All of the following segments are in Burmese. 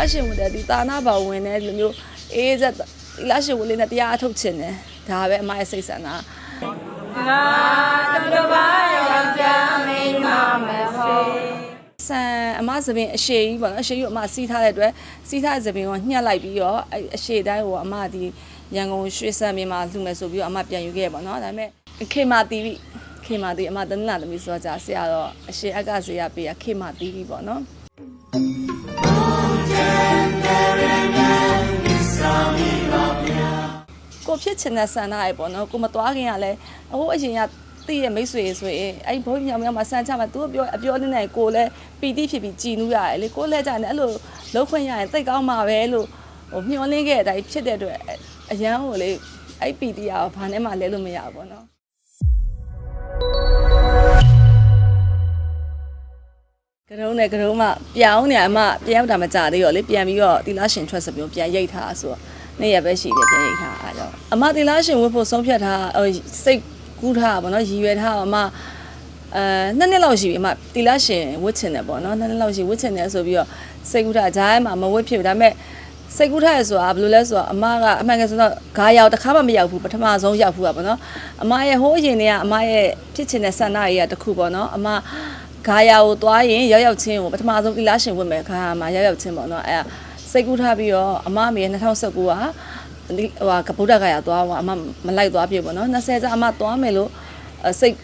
လားရှင်ဝင်တဲ့ဒီတာနာဘောင်ဝင်တဲ့ဒီလိုမျိုးအေးစက်ဒီလားရှင်ဝင်လေးနဲ့တရားအထုတ်ချင်တယ်ဒါပဲအမရဲ့စိတ်ဆန္ဒငါတို့ဘာယောက်ျားမိန်းမမဟုတ်ဆန်အမသပင်အရှိကြီးပေါ့နော်အရှိကြီးကိုအမစီးထားတဲ့အတွက်စီးထားတဲ့သပင်ကိုညှက်လိုက်ပြီးတော့အဲ့အရှိတိုင်းကိုအမဒီရန်ကုန်ရွှေစံမြေမှာလှူမယ်ဆိုပြီးတော့အမပြန်ယူခဲ့ပေါ့နော်ဒါပေမဲ့ခေမာတီဗီခေမာတီအမတနင်္လာသမီးဆိုတော့ကြာဆရာတော့အရှိအကဆရာပေးရခေမာတီဗီပေါ့နော် ကိုဖြစ်ချင်တဲ့ဆန္ဒရေပေါ့နော်ကိုမသွားခင်ကလည်းအဟိုအရင်ကတည့်ရဲ့မိတ်ဆွေဆိုရင်အဲ့ဘုန်းကြီးမြောင်မြောင်မှာဆန်းချမှာသူပြောအပြောနေနေကိုလည်းပီတိဖြစ်ပြီးကြည်နူးရတယ်လေကိုလည်းကြတယ်အဲ့လိုလှုပ်ခွင့်ရရင်တိတ်ကောင်းမှာပဲလို့ဟိုမျောလင်းခဲ့တဲ့အတိုင်းဖြစ်တဲ့အတွက်အရန်ကိုလေအဲ့ပီတိရောဘာနဲ့မှလဲလို့မရဘူးပေါ့နော် ကရုံးနဲ့ကရုံးမှပြောင်းနေအမပြန်ရောက်တာမကြသေးရောလေပြန်ပြီးတော့တီလာရှင်ထွက်စပြုံးပြန်ရိတ်ထားဆိုတော့နေ့ရက်ပဲရှိတယ်ပြန်ရိတ်ထားအားကြောင့်အမတီလာရှင်ဝတ်ဖို့ဆုံးဖြတ်ထားဟိုစိတ်ကူးထားပါတော့ရည်ရွယ်ထားအမအဲနှစ်နှစ်လောက်ရှိပြီအမတီလာရှင်ဝတ်ချင်တယ်ပေါ့နော်နှစ်နှစ်လောက်ရှိဝတ်ချင်တယ်ဆိုပြီးတော့စိတ်ကူးထားဂျားမှာမဝတ်ဖြစ်ဘူးဒါပေမဲ့စိတ်ကူးထားရဆိုတာဘယ်လိုလဲဆိုတော့အမကအမှန်ကဆိုတော့ဂါရောက်တစ်ခါမှမရောက်ဘူးပထမဆုံးရောက်ဘူးอ่ะပေါ့နော်အမရဲ့ဟိုးအရင်တည်းကအမရဲ့ဖြစ်ချင်တဲ့ဆန္ဒကြီးကတစ်ခုပေါ့နော်အမ ဂါယာကိုသွားရင်ရောက်ရောက်ချင်းကိုပထမဆုံးဒီလားရှင်ဝင်မယ်ခါမှာရောက်ရောက်ချင်းပေါ့နော်အဲ့ဒါစိတ်ကူးထားပြီးတော့အမအမေ2019ကဒီဟိုဟာကဗုဒ္ဓဂါယာသွားတော့အမမလိုက်သွားပြပေါ့နော်20ကျအမသွားမယ်လို့စိတ်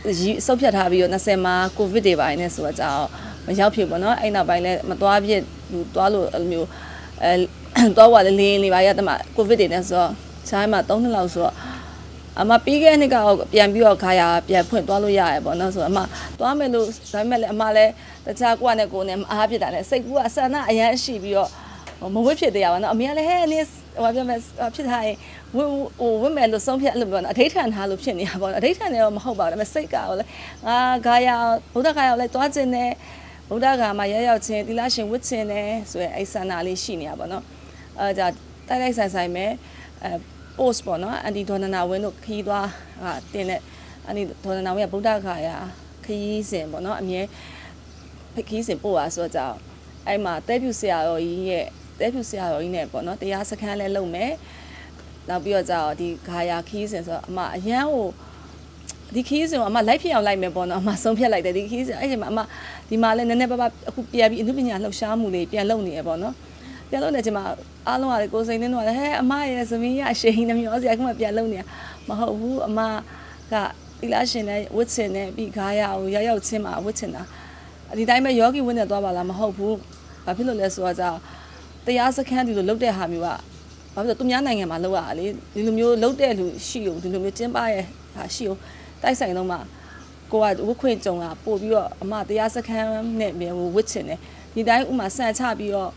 စုပ်ဖြတ်ထားပြီးတော့20မှာကိုဗစ်တွေပိုင်းနဲ့ဆိုတော့ကြောင်မရောက်ဖြစ်ပေါ့နော်အဲ့နောက်ပိုင်းလဲမသွားပြလူသွားလို့အဲ့လိုမျိုးအဲသွားသွားလေးလေးလေးပါရတမကိုဗစ်တွေနဲ့ဆိုတော့ခြားမှာ3နှစ်လောက်ဆိုတော့ အမပြီးခဲ့တဲ့နှစ်ကပြန်ပြီးတော့ခါရပြန်ဖွင့်သွားလို့ရရပေါ့နော်ဆိုတော့အမသွားမယ်လို့ဒါပေမဲ့လည်းအမလည်းတခြားကိုကနဲ့ကိုနဲ့မအားဖြစ်တာလည်းစိတ်ကူကအဆန္ဒအရန်ရှိပြီးတော့မဝစ်ဖြစ်တရားပါနော်အမေကလည်းဟဲ့နင်းဟိုပြောမယ်ဖြစ်ထားရင်ဝဟိုဝစ်မယ်လို့ဆုံးဖြတ်အဲ့လိုပြောနော်အဋိဌာန်ထားလို့ဖြစ်နေတာပေါ့နော်အဋိဌာန်လည်းမဟုတ်ပါဘူးဒါပေမဲ့စိတ်ကလည်းငါခါရဗုဒ္ဓခါရလည်းသွားခြင်းနဲ့ဗုဒ္ဓဂါမှာရရောက်ခြင်းသီလရှင်ဝတ်ခြင်းနဲ့ဆိုရင်အဲ့ဆန္ဒလေးရှိနေတာပေါ့နော်အဲဒါတိုက်တိုက်ဆိုင်ဆိုင်ပဲအဲ post ပေါ့နော်အန်တီဒေါ်နနာဝင်းတို့ခီးသွားဟာတင်တဲ့အန်တီဒေါ်နနာဝင်းကဗုဒ္ဓခါရခီးစဉ်ပေါ့နော်အမြဲခီးစဉ်ပို့ပါဆိုတော့ကြောင့်အဲ့မှာတဲပြူဆရာတော်ကြီးရဲ့တဲပြူဆရာတော်ကြီးနဲ့ပေါ့နော်တရားစခန်းလဲလုပ်မယ်နောက်ပြီးတော့ကြောင့်ဒီခါရခီးစဉ်ဆိုတော့အမအရန်ကိုဒီခီးစဉ်ကိုအမလိုက်ဖြစ်အောင်လိုက်မယ်ပေါ့နော်အမဆုံးဖြတ်လိုက်တယ်ဒီခီးစဉ်အဲ့ဒီမှာအမဒီမှာလဲနည်းနည်းပါးပါအခုပြန်ပြီးအနုပညာလှုပ်ရှားမှုလေးပြန်လုပ်နေရပေါ့နော် ပြန်လို့နေချိန်မှာအားလုံးကလေကိုယ်စိန်နေတော့ဟဲ့အမရဲ့သမီးရအရှိန်နှမျောစရာကမှပြန်လုံနေရမဟုတ်ဘူးအမကတိလာရှင်နဲ့ဝတ်ချင်နဲ့ပြီးခါရအောင်ရောက်ရောက်ချင်းမှာဝတ်ချင်တာဒီတိုင်းပဲယောဂီဝတ်နေသွားပါလားမဟုတ်ဘူးဘာဖြစ်လို့လဲဆိုတော့ကြာတရားစခန်းဒီလိုလုတ်တဲ့ဟာမျိုးကဘာဖြစ်လို့သူများနိုင်ငံမှာလုတ်ရတာလေဒီလိုမျိုးလုတ်တဲ့လူရှိုံဒီလိုမျိုးကျင်းပရဲ့ဟာရှိုံတိုက်ဆိုင်တော့မှကိုကဝတ်ခွင့်ကြုံတာပို့ပြီးတော့အမတရားစခန်းနဲ့ပဲဝတ်ချင်တယ်ဒီတိုင်းဥမာဆန်ချပြီးတော့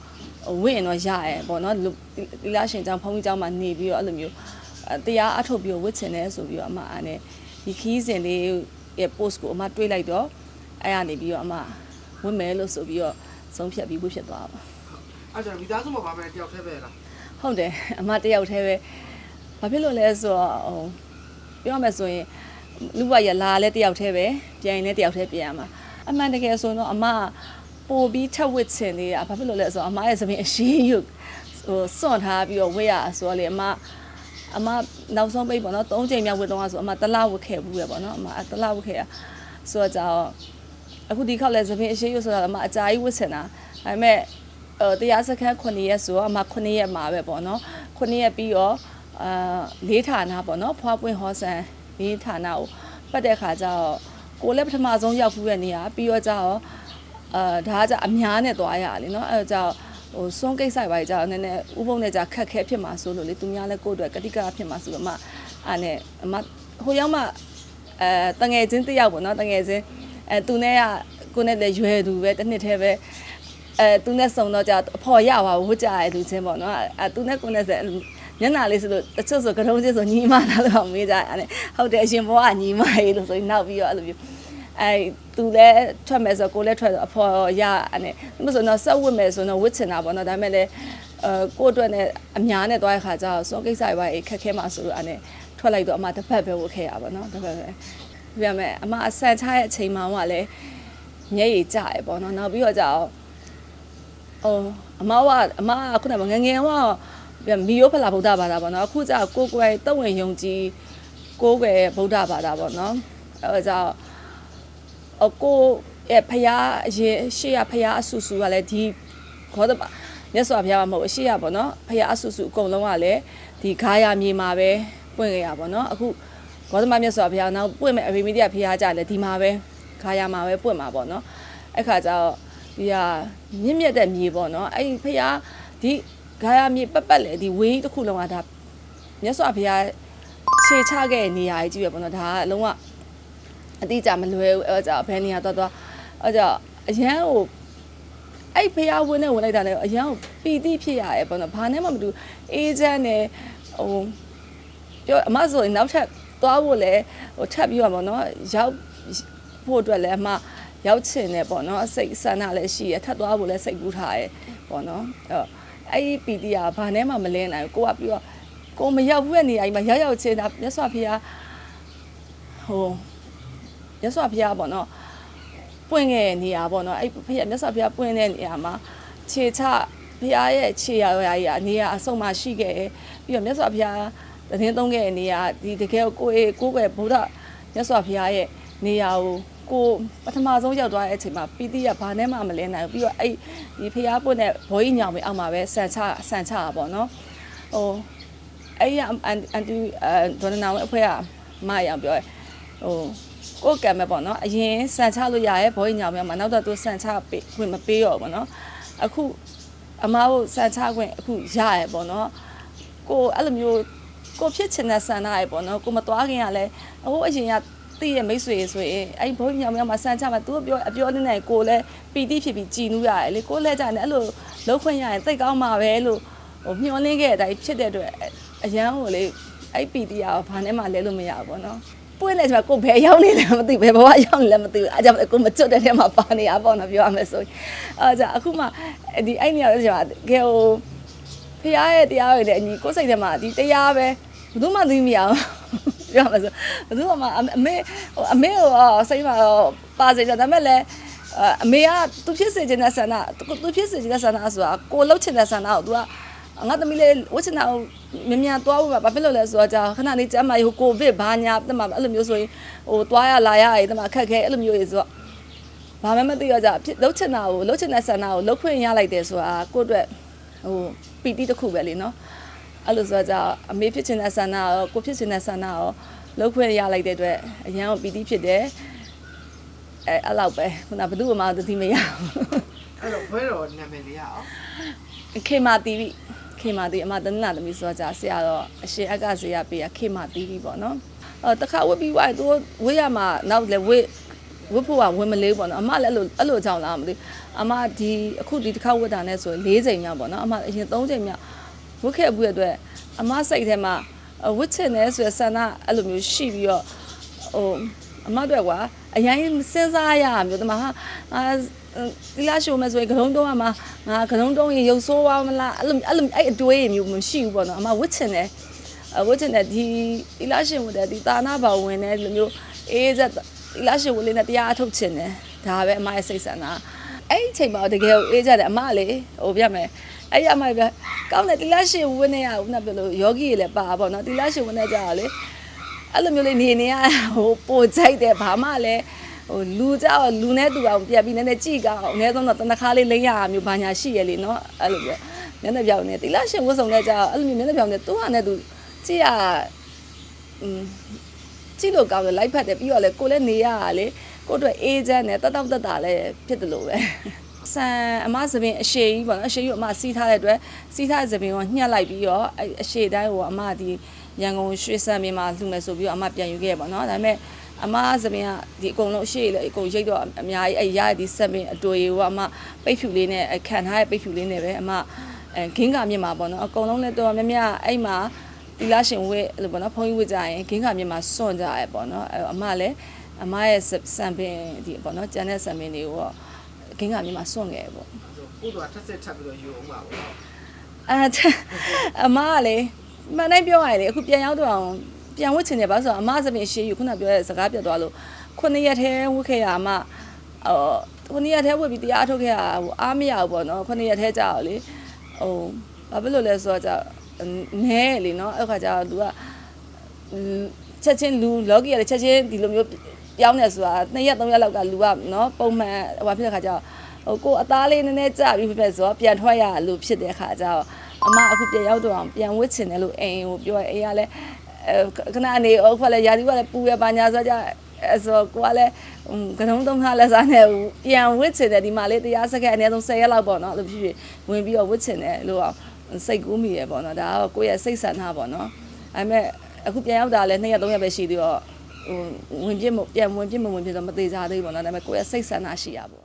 ဝင့်ရင်တော့ရရဲပေါ့နော်ဒီလားရှင်ကြောင့်ဖုန်းကြီးကြောင့်မှနေပြီးတော့အဲ့လိုမျိုးတရားအထုတ်ပြီးဝစ်ချင်တယ်ဆိုပြီးတော့အမအားနဲ့ဒီခီးစဉ်လေးရဲ့ post ကိုအမတွေးလိုက်တော့အဲ့ကနေပြီးတော့အမဝင့်မယ်လို့ဆိုပြီးတော့ဆုံးဖြတ်ပြီးဝစ်ဖြစ်သွားပါအဲ့ဒါမိသားစုမှာပါမယ်တယောက်တည်းပဲလားဟုတ်တယ်အမတယောက်တည်းပဲဘာဖြစ်လို့လဲဆိုတော့ဟိုပြောရမယ်ဆိုရင်လူဘရလာလဲတယောက်တည်းပဲပြန်ရင်လဲတယောက်တည်းပြန်ရမှာအမှန်တကယ်ဆိုတော့အမ ပို့ပြီးထက်ဝစ်ချင်နေတာဘာဖြစ်လို့လဲဆိုတော့အမရဲ့သမီးအရှိယူဟိုစွန့်ထားပြီးတော့ဝေ့ရဆိုတော့လေအမအမနောက်ဆုံးပိတ်ပေါ့နော်၃ချိန်မြောက်ဝတ်တော့ဆိုအမတလားဝတ်ခဲ့ဘူးပဲပေါ့နော်အမတလားဝတ်ခဲ့ရဆိုတော့ကြောင့်အခုဒီခေတ်လဲသမီးအရှိယူဆိုတော့အမအကြာကြီးဝတ်ချင်တာဒါပေမဲ့အဲတရားစခန်း9ရက်ဆိုတော့အမ9ရက်မှာပဲပေါ့နော်9ရက်ပြီးတော့အာလေးဌာနပေါ့နော်ဖွားပွင့်ဟောဆန်လေးဌာနကိုပတ်တဲ့ခါကျတော့ကိုလည်းပထမဆုံးရောက်ဖူးတဲ့နေရာပြီးတော့ကျတော့ အာဒါကကြအများနဲ့သွားရလေနော်အဲကြောင့်ဟိုစွန်းကိစ္စပဲကြာနည်းနည်းဥပုံနဲ့ကြာခက်ခဲဖြစ်မှာဆိုလို့လေသူများလည်းကိုယ့်အတွက်ကတိကဖြစ်မှာဆိုလို့အမအားနဲ့အမဟိုရောက်မှအဲတငယ်ချင်းတယောက်ပေါ့နော်တငယ်ချင်းအဲသူနဲ့ကကိုနဲ့လည်းရွယ်သူပဲတစ်နှစ်တည်းပဲအဲသူနဲ့စုံတော့ကြာအဖော်ရပါဝတ်ကြရတဲ့သူချင်းပေါ့နော်အဲသူနဲ့ကိုနဲ့ဆိုမျက်နှာလေးဆိုလို့တချို့ဆိုကတုံးချင်းဆိုညီမလားလို့မေးကြရတယ်ဟုတ်တယ်အရှင်ဘွားကညီမရေးလို့ဆိုရင်နောက်ပြီးတော့အဲ့လိုမျိုး အဲသူလည်းထွက်မယ်ဆိုကိုလည်းထွက်ဆိုအဖော်ရအဲ့ဒါမဆိုတော့ဆက်ဝတ်မယ်ဆိုတော့ဝတ်ချင်တာပေါ့နော်ဒါပေမဲ့လည်းအဲကိုယ့်အတွက်နဲ့အများနဲ့သွားတဲ့ခါကျတော့စောကိစ္စတွေပါခက်ခဲမှဆိုလို့အဲ့ဒါထွက်လိုက်တော့အမတစ်ဖက်ပဲဝတ်ခဲ့ရပါတော့တစ်ဖက်ပဲပြရမယ်အမအဆန်ချတဲ့အချိန်မှကလည်းမျက်ရည်ကျရပေါ့နော်နောက်ပြီးတော့ကျတော့အော်အမကအမကခုနကငယ်ငယ်ကမီယောဖလာဗုဒ္ဓဘာသာပေါ့နော်အခုကျကိုကိုယ်တုံးဝင်ယုံကြည်ကိုယ်ွယ်ဗုဒ္ဓဘာသာပေါ့နော်အဲဒါကြောင့်အ ကိုရဲ့ဖယားအရင်ရှေ့ရဖယားအဆူဆူကလည်းဒီခေါ်တော့မြတ်စွာဘုရားမဟုတ်အရှိရပေါ့နော်ဖယားအဆူဆူအကုန်လုံးကလည်းဒီခါရမြေမှာပဲပွင့်ကြရပေါ့နော်အခုဂေါတမမြတ်စွာဘုရားနောက်ပွင့်မဲ့အရိမီဒီယဘုရားကြလည်းဒီမှာပဲခါရမှာပဲပွင့်မှာပေါ့နော်အဲ့ခါကျတော့ဒီဟာမြင့်မြတ်တဲ့မြေပေါ့နော်အဲ့ဒီဖယားဒီခါရမြေပတ်ပတ်လေဒီဝင်းကြီးတစ်ခုလုံးကဒါမြတ်စွာဘုရားခြေချခဲ့တဲ့နေရာကြီးပဲပေါ့နော်ဒါကအလုံးဝ အတိအကျမလွယ်ဘူးအဲ့ဒါဘယ်နေရာတော့တော့အဲ့ဒါအရန်ကိုအဲ့ဖျားဝင်နဲ့ဝင်လိုက်တာလည်းအရန်ကိုပီတိဖြစ်ရတယ်ပေါ့နော်ဘာနဲ့မှမတူအေဂျင့်နဲ့ဟိုပြောအမဆိုရင်နောက်ထပ်သွားဖို့လဲဟိုထပ်ပြီးတော့ပေါ့နော်ရောက်ဖို့အတွက်လည်းအမရောက်ချင်တယ်ပေါ့နော်စိတ်ဆန္ဒလည်းရှိရထပ်သွားဖို့လည်းစိတ်ကူးထားရပေါ့နော်အဲ့အဲ့ဒီပီတိကဘာနဲ့မှမလင်းနိုင်ဘူးကိုကပြီးတော့ကိုမရောက်ဘူးတဲ့နေရာကြီးမှာရောက်ရောက်ချင်းဒါမြတ်စွာဘုရားဟို မြတ်စွာဘုရားပေါ့နော်ပွင့်ခဲ့တဲ့နေရာပေါ့နော်အဲ့ဖခင်မြတ်စွာဘုရားပွင့်တဲ့နေရာမှာခြေချဘုရားရဲ့ခြေရာရာကြီးကနေရာအဆုံးမရှိခဲ့တယ်ပြီးတော့မြတ်စွာဘုရားတည်င်းသုံးခဲ့တဲ့နေရာဒီတကယ်ကိုကိုကိုကိုယ်ဗုဒ္ဓမြတ်စွာဘုရားရဲ့နေရာကိုကိုပထမဆုံးရောက်သွားတဲ့အချိန်မှာပီတိကဘာနဲ့မှမလဲနိုင်ဘူးပြီးတော့အဲ့ဒီဖျားပွင့်တဲ့ဘောကြီးညောင်ပဲအောက်မှာပဲဆန်ချဆန်ချတာပေါ့နော်ဟိုအဲ့ရအန်အန်တီအဲဒေါ်နာဝဲအဖွဲကမရအောင်ပြောရဲဟို ကိုယ်ကံပဲပေါ့နော်အရင်စံချလို့ရရဲ့ဘောညောင်မြောင်မှာနောက်တော့သူစံချပေးခွင့်မပေးတော့ဘူးပေါ့နော်အခုအမားတို့စံချခွင့်အခုရရဲပေါ့နော်ကိုအဲ့လိုမျိုးကိုဖြစ်ချင်တဲ့ဆန္ဒရဲပေါ့နော်ကိုမသွားခင်ကလည်းအခုအရင်ကတည့်ရဲ့မိတ်ဆွေဆိုရင်အဲ့ဘောညောင်မြောင်မှာစံချမှာသူကပြောအပြောနေနေကိုလည်းပီတိဖြစ်ပြီးကြည်နူးရတယ်လေကိုလည်းကြတယ်အဲ့လိုလုံးခွင့်ရရင်တိတ်ကောင်းမှာပဲလို့ဟိုမျှော်လင့်ခဲ့တဲ့အတိုင်းဖြစ်တဲ့အတွက်အရန်ကိုလေအဲ့ပီတိကဘာနဲ့မှလဲလို့မရဘူးပေါ့နော် ပွင့်နေချင်မှာကိုယ်ဘယ်ရောက်နေလဲမသိဘူးဘယ်ဘဝရောက်နေလဲမသိဘူးအဲကြောင့်ကိုမကျွတ်တဲ့ထဲမှာပါနေရပေါ့နော်ပြောရမယ်ဆိုရင်အဲကြောင့်အခုမှဒီအဲ့နေရာကျမှကဲဟိုဖရားရဲ့တရားတွေလည်းအညီကိုယ်စိတ်ထဲမှာဒီတရားပဲဘယ်သူမှသိမရအောင်ပြောရမယ်ဆိုဘယ်သူမှအမေဟိုအမေဟိုစိတ်မှာပါစေကြဒါပေမဲ့လည်းအမေကသူဖြစ်စေချင်တဲ့ဆန္ဒသူဖြစ်စေချင်တဲ့ဆန္ဒဆိုတာကိုလှုပ်ချင်တဲ့ဆန္ဒကို तू က ငါသမီးလေးဝတ်ချင်တာကိုမြန်မြန်သွားဖို့ပါဘာဖြစ်လို့လဲဆိုတော့ကြာခဏလေးကျမ်းမာရေးဟိုကိုဗစ်ဘာညာတမအဲ့လိုမျိုးဆိုရင်ဟိုသွားရလာရရေးတမအခက်ခဲအဲ့လိုမျိုးရေးဆိုတော့ဘာမှမသိရကြဖြစ်လှုပ်ချင်တာကိုလှုပ်ချင်တဲ့ဆန္ဒကိုလှုပ်ခွင့်ရလိုက်တယ်ဆိုတာကိုယ့်အတွက်ဟိုပီတိတစ်ခုပဲလေနော်အဲ့လိုဆိုတော့ကြာအမေဖြစ်ချင်တဲ့ဆန္ဒရောကိုဖြစ်ချင်တဲ့ဆန္ဒရောလှုပ်ခွင့်ရလိုက်တဲ့အတွက်အရန်ကိုပီတိဖြစ်တယ်အဲအဲ့လောက်ပဲခုနဘယ်သူမှမသိမရဘူးအဲ့တော့ဘွဲတော်နာမည်လေးရအောင်ခေမာတီဗီ ခေမာတီအမတနင်္လာသမီးဆိုတော့ကြာဆရာတော့အရှင်အကဇေယပေးရခေမာတီဗီပေါ့နော်အဲတခါဝတ်ပြီးွားသူဝတ်ရမှာနောက်လည်းဝတ်ဝတ်ဖို့ကဝင်မလေးပေါ့နော်အမလည်းအဲ့လိုအဲ့လိုကြောင့်လားမသိအမဒီအခုဒီတစ်ခါဝတ်တာနဲ့ဆိုရင်၄ချိန်မြောက်ပေါ့နော်အမအရင်၃ချိန်မြောက်ဝတ်ခဲ့ဘူးရဲ့အတွက်အမစိတ်ထဲမှာဝတ်ချင်တယ်ဆိုရဆန္ဒအဲ့လိုမျိုးရှိပြီးတော့ဟိုအမတို့ကွာ အရင်စဉ်းစားရမျိုးတမဟာအာဒီလားရှိုးမယ်ဆိုရင်ဂရုံးတုံးကမှငါဂရုံးတုံးရင်ရုပ်ဆိုးသွားမလားအဲ့လိုအဲ့လိုအဲ့အတွေးမျိုးမရှိဘူးပေါ့နော်အမဝတ်ချင်တယ်အဝတ်ချင်တယ်ဒီဒီလားရှင်ဝင်တယ်ဒီတာနာဘောင်ဝင်တယ်လိုမျိုးအေးစက်ဒီလားရှင်ဝင်လေးနဲ့တရားအထုတ်ချင်တယ်ဒါပဲအမရဲ့စိတ်ဆန္ဒအဲ့ဒီချိန်မှာတကယ်အေးကြတယ်အမလေဟိုပြမယ်အဲ့ရအမပြကောင်းတယ်ဒီလားရှင်ဝင်နေရဦးနော်ပြလို့ယောဂီတွေလည်းပါပေါ့နော်ဒီလားရှင်ဝင်နေကြရလေ အဲ့လိုမျိုးလေးနေနေရဟိုပိုကြိုက်တယ်ဘာမှလည်းဟိုလူကြောက်လူနဲ့တူအောင်ပြက်ပြီးနည်းနည်းကြည့်ကောင်းအနည်းဆုံးတော့တနခါလေးလိမ့်ရမျိုးဘာညာရှိရလေနော်အဲ့လိုပြောနည်းနည်းပြောင်းနေတိလရှင်ဝတ်ဆောင်တဲ့ကြောက်အဲ့လိုမျိုးနည်းနည်းပြောင်းနေသူဟာနဲ့သူကြည့်ရอืมကြည့်လို့ကောင်းတယ်လိုက်ဖတ်တယ်ပြီးတော့လေကိုလည်းနေရတာလေကိုအတွက်အေးချမ်းတယ်တတောက်တက်တာလည်းဖြစ်တယ်လို့ပဲဆန်အမသပင်အရှိကြီးပေါ့နော်အရှိကြီးကိုအမစီးထားတဲ့အတွက်စီးထားတဲ့သပင်ကိုညှက်လိုက်ပြီးတော့အဲ့အရှိတိုင်းကိုအမဒီ ရန်ကုန်ရွှေစံမြေမှာလှူမယ်ဆိုပြီးတော့အမပြန်ယူခဲ့ပေါ့နော်ဒါပေမဲ့အမသပင်ကဒီအကုန်လုံးအရှိလေအကုန်ရိတ်တော့အများကြီးအဲ့ရတဲ့ဒီစပင်အတွေ့ကိုအမပိတ်ဖြူလေးနဲ့ခံထားတဲ့ပိတ်ဖြူလေးနဲ့ပဲအမအဲဂင်းကမြင့်မှာပေါ့နော်အကုန်လုံးလည်းတော်များများအဲ့မှာဒီလားရှင်ဝဲအဲ့လိုပေါ့နော်ဖုန်းကြီးဝဲကြရင်ဂင်းကမြင့်မှာစွန့်ကြရဲပေါ့နော်အဲ့အမလည်းအမရဲ့စံပင်ဒီပေါ့နော်ကျန်တဲ့စံပင်တွေကိုတော့ဂင်းကမြင့်မှာစွန့်ခဲ့ပေါ့ကိုတော်ထက်ဆက်ထပ်ပြီးတော့ယူအောင်ပါဘောအဲအမကလေ မနိုင်ပြောရလေအခုပြန်ရောက်တော့အောင်ပြန်ဝတ်ချင်တယ်ဘာလို့ဆိုတော့အမစပင်ရှေးယူခုနပြောတဲ့စကားပြတ်သွားလို့ခုနှစ်ရက်ထဲဝတ်ခဲ့ရအမဟိုခုနှစ်ရက်ထဲဝတ်ပြီးတရားထုတ်ခဲ့တာဟိုအားမရဘူးပေါ့နော်ခုနှစ်ရက်ထဲကြာတော့လေဟိုဘာဖြစ်လို့လဲဆိုတော့ကြာနဲလေနော်အဲ့ခါကျတော့ तू ကချက်ချင်းလူလော်ကီရချက်ချင်းဒီလိုမျိုးပြောင်းနေဆိုတာနှစ်ရက်သုံးရက်လောက်ကလူကနော်ပုံမှန်ဟိုဘာဖြစ်တဲ့ခါကျတော့ဟိုကိုအသားလေးနည်းနည်းကြာပြီးဖြစ်ဆိုတော့ပြန်ထွက်ရလို့ဖြစ်တဲ့ခါကျတော့ အမအခုပြန်ရောက်တော့အောင်ပြန်ဝစ်ချင်တယ်လို့အိမ်ကိုပြောအိမ်ကလည်းအဲခဏနေအခုကလည်းရာသီကလည်းပူရပါညာဆိုကြအဲဆိုကိုကလည်းကတုံးသုံးခါလက်စားနဲ့ပြန်ဝစ်ချင်တယ်ဒီမှာလေးတရားစက်ကအနည်းဆုံး10ရက်လောက်ပေါ့နော်အဲ့လိုဖြစ်ဖြစ်ဝင်ပြီးတော့ဝစ်ချင်တယ်လို့စိတ်ကူးမိရပေါ့နော်ဒါကတော့ကိုယ့်ရဲ့စိတ်ဆန္ဒပေါ့နော်အဲ့မဲ့အခုပြန်ရောက်တာလည်း2ရက်3ရက်ပဲရှိသေးတော့ဟိုဝင်ပြစ်မပြန်ဝင်ပြစ်မဝင်ပြစ်တော့မသေးကြသေးဘူးပေါ့နော်ဒါပေမဲ့ကိုယ့်ရဲ့စိတ်ဆန္ဒရှိရပေါ့